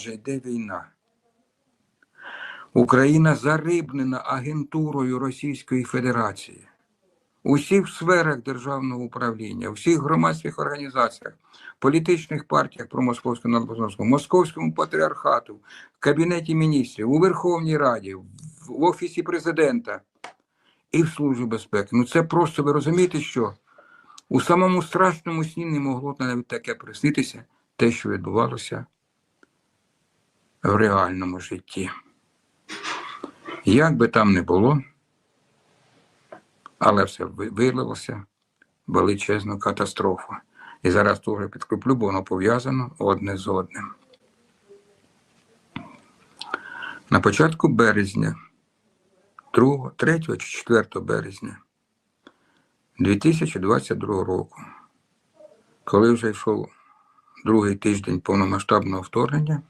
Вже йде війна. Україна зарибнена агентурою Російської Федерації. У всіх сферах державного управління, у всіх громадських організаціях, політичних партіях промосковського народного, московському патріархату, в Кабінеті міністрів, у Верховній Раді, в в Офісі президента і в Службі безпеки. Ну це просто ви розумієте, що у самому страшному сні не могло навіть таке приснитися, те, що відбувалося в реальному житті. Як би там не було, але все ви- вилилося в величезну катастрофу. І зараз теж підкріплю, бо воно пов'язано одне з одним. На початку березня, 2, 3 чи 4 березня 2022 року, коли вже йшов другий тиждень повномасштабного вторгнення,